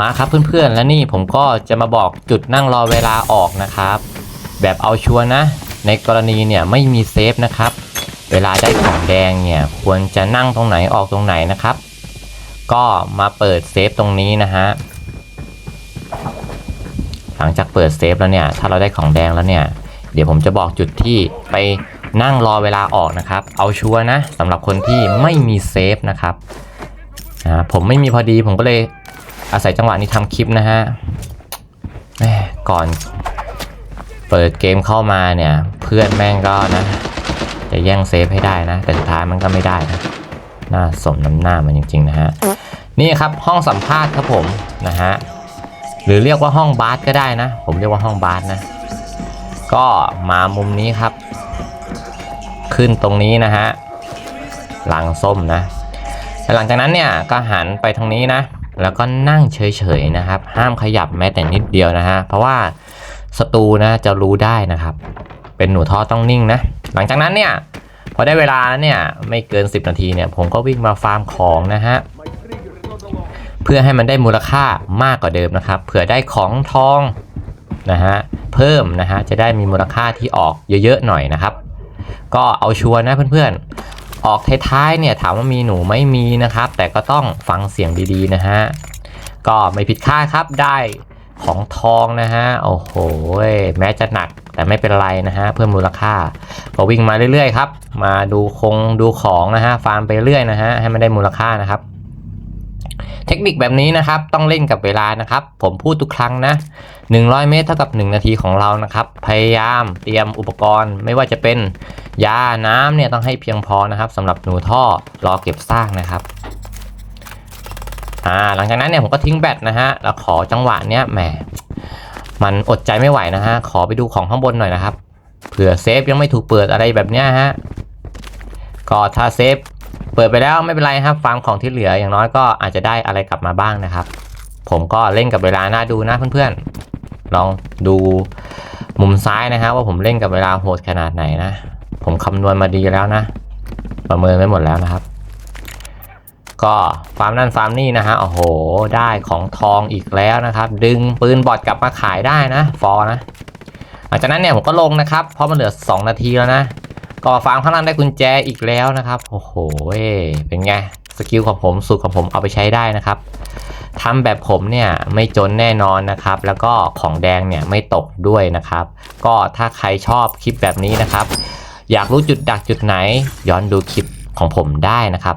มาครับเพื่อนๆ และนี่ผมก็จะมาบอกจุดนั่งรอเวลาออกนะครับ แบบเอาชัวร์นะ ในกรณีเนี่ยไม่มีเซฟนะครับ เวลาได้ของแดงเนี่ยควรจะนั่งตรงไหนออกตรงไหนนะครับ ก็มาเปิดเซฟตรงนี้นะฮะหลังจากเปิดเซฟแล้วเนี่ยถ้าเราได้ของแดงแล้วเนี่ยเดี๋ยวผมจะบอกจุดที่ไปนั่งรอเวลาออกนะครับ เอาชัวร์นะสำหรับคนที่ไม่มีเซฟนะครับผมไม่มีพอดีผมก็เลย อาศัยจังหวะนี้ทำคลิปนะฮะแมก่อนเปิดเกมเข้ามาเนี่ย เพื่อนแม่งก็นะ จะแย่งเซฟให้ได้นะ แต่สุดท้ายมันก็ไม่ได้นะน่าสมน้ำหน้ามันจริงๆนะฮะ นี่ครับห้องสัมภาษณ์ครับผมนะฮะ หรือเรียกว่าห้องบาสก็ได้นะ ผมเรียกว่าห้องบาสนะ ก็มามุมนี้ครับ ขึ้นตรงนี้นะฮะหลังส้มนะแล้วหลังจากนั้นเนี่ยก็หันไปทางนี้นะ แล้วก็นั่งเฉยๆนะครับ ห้ามขยับแม้แต่นิดเดียวนะฮะเพราะว่าศัตรูนะจะรู้ได้นะครับ เป็นหนูท่อต้องนิ่งนะ หลังจากนั้นเนี่ยพอได้เวลาแล้วเนี่ยไม่เกิน 10 นาทีเนี่ยผมก็วิ่งมาฟาร์มของนะฮะเพื่อให้มันได้มูลค่ามากกว่าเดิมนะครับเผื่อได้ของทองนะฮะเพิ่มนะฮะจะได้มีมูลค่าที่ออกเยอะๆหน่อยนะครับ ก็เอาชัวร์นะเพื่อนๆ ออกท้ายๆเนี่ยถามว่ามีหนูไม่มีนะครับ แต่ก็ต้องฟังเสียงดีๆนะฮะก็ไม่ผิดคาดครับได้ของทองนะฮะโอ้โหแม้จะหนักแต่ไม่เป็นไรนะฮะเพิ่มมูลค่าก็วิ่งมาเรื่อยๆครับ มาดูคงดูของนะฮะฟาร์มไปเรื่อยนะฮะให้มันได้มูลค่านะครับ เทคนิคแบบนี้นะครับต้องเล่นกับเวลานะครับ ผมพูดทุกครั้งนะ100 เมตรเท่ากับ 1 นาทีของเรานะครับ พยายามเตรียมอุปกรณ์ ไม่ว่าจะเป็นยาน้ำเนี่ยต้องให้เพียงพอนะครับสำหรับหนูท่อรอเก็บซากนะครับอ่าหลังจากนั้นเนี่ยผมก็ทิ้งแบตนะฮะแล้วขอจังหวะเนี้ยแหมมันอดใจไม่ไหวนะฮะขอไปดูของข้างบนหน่อยนะครับเผื่อเซฟยังไม่ถูกเปิดอะไรแบบเนี้ยฮะก็ถ้าเซฟ เปิดไปแล้วไม่เป็นไรครับฟาร์มของที่เหลืออย่างน้อยก็อาจจะได้อะไรกลับมาบ้างนะครับ ผมก็เล่นกับเวลาหน่าดูนะเพื่อนๆ ลองดูมุมซ้ายนะฮะว่าผมเล่นกับเวลาโหดขนาดไหนนะ ผมคำนวณมาดีแล้วนะ ประเมินไว้หมดแล้วนะครับ ก็ฟาร์มนั่นฟาร์มนี่นะฮะโอ้โห ได้ของทองอีกแล้วนะครับ ดึงปืนบอดกลับมาขายได้นะ ฟอนะหลังจากนั้นเนี่ยผมก็ลงนะครับเพราะมันเหลือ 2 นาทีแล้วนะ ก็ฟาร์มข้างล่างได้กุญแจอีกแล้วนะครับ โอ้โหเป็นไง สกิลของผมสูตรของผมเอาไปใช้ได้นะครับทำแบบผมเนี่ยไม่จนแน่นอนนะครับ แล้วก็ของแดงเนี่ยไม่ตกด้วยนะครับ ก็ถ้าใครชอบคลิปแบบนี้นะครับ อยากรู้จุดดักจุดไหน ย้อนดูคลิปของผมได้นะครับ